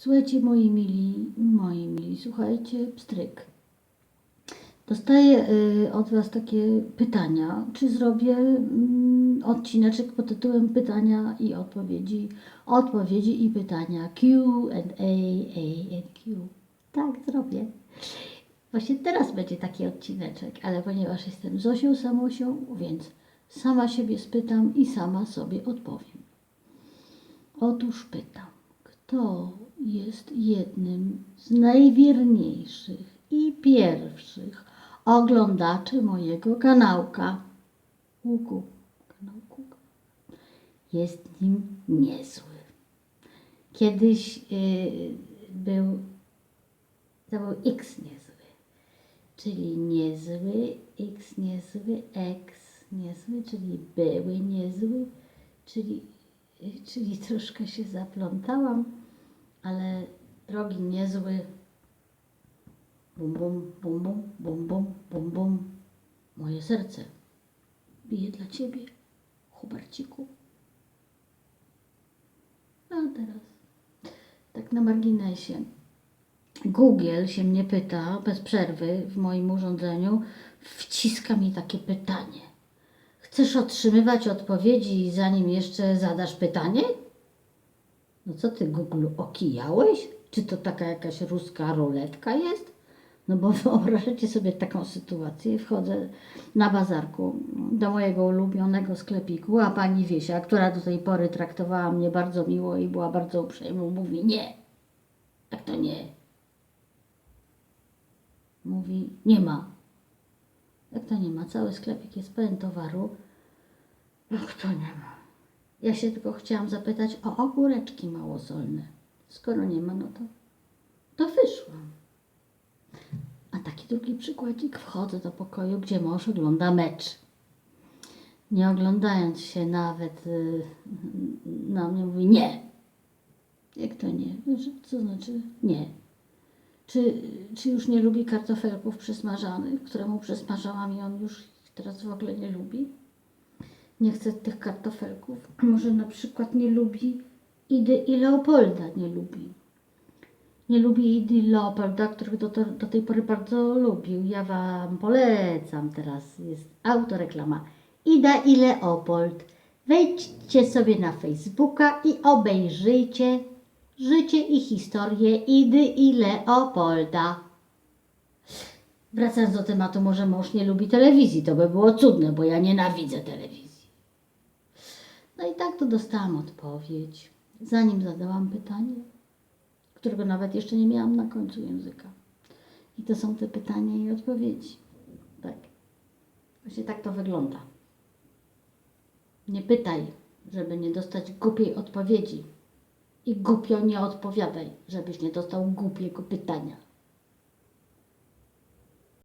Słuchajcie, moi mili, moi mili, słuchajcie, pstryk. Dostaję y, od Was takie pytania, czy zrobię mm, odcineczek pod tytułem pytania i odpowiedzi, odpowiedzi i pytania Q and A, A and Q. Tak, zrobię. Właśnie teraz będzie taki odcineczek, ale ponieważ jestem Zosią Samosią, więc sama siebie spytam i sama sobie odpowiem. Otóż pytam, kto jest jednym z najwierniejszych i pierwszych oglądaczy mojego kanałka? Łuku, kanałku. Jest nim niezły. Kiedyś yy, był, to był X niezły, czyli niezły, X niezły, X niezły, czyli były niezły, czyli czyli troszkę się zaplątałam, ale drogi niezły. Bum, bum, bum, bum, bum, bum, bum, bum. Moje serce bije dla Ciebie, Huberciku. A teraz, tak na marginesie. Google się mnie pyta bez przerwy w moim urządzeniu, wciska mi takie pytanie. Chcesz otrzymywać odpowiedzi, zanim jeszcze zadasz pytanie? No co ty, Google, okijałeś? Czy to taka jakaś ruska ruletka jest? No bo wyobraźcie sobie taką sytuację. Wchodzę na bazarku do mojego ulubionego sklepiku, a pani Wiesia, która do tej pory traktowała mnie bardzo miło i była bardzo uprzejma, mówi nie. Jak to nie? Mówi, nie ma. Jak to nie ma? Cały sklepik jest pełen towaru. Jak to nie ma? Ja się tylko chciałam zapytać o ogóreczki małosolne. Skoro nie ma, no to, to wyszłam. A taki drugi przykładzik, wchodzę do pokoju, gdzie mąż ogląda mecz. Nie oglądając się nawet y, na mnie, mówi nie. Jak to nie? Znaczy, Co znaczy nie? Czy, czy już nie lubi kartofelków przesmażanych, które mu przesmażałam i on już ich teraz w ogóle nie lubi? Nie chce tych kartofelków. Może na przykład nie lubi Idy i Leopolda nie lubi. Nie lubi Idy i Leopolda, których do, do, do tej pory bardzo lubił. Ja Wam polecam teraz, jest autoreklama. Ida i Leopold. Wejdźcie sobie na Facebooka i obejrzyjcie życie i historię Idy i Leopolda. Wracając do tematu, może mąż nie lubi telewizji. To by było cudne, bo ja nienawidzę telewizji. No i tak to dostałam odpowiedź, zanim zadałam pytanie, którego nawet jeszcze nie miałam na końcu języka. I to są te pytania i odpowiedzi. Tak. Właśnie tak to wygląda. Nie pytaj, żeby nie dostać głupiej odpowiedzi. I głupio nie odpowiadaj, żebyś nie dostał głupiego pytania.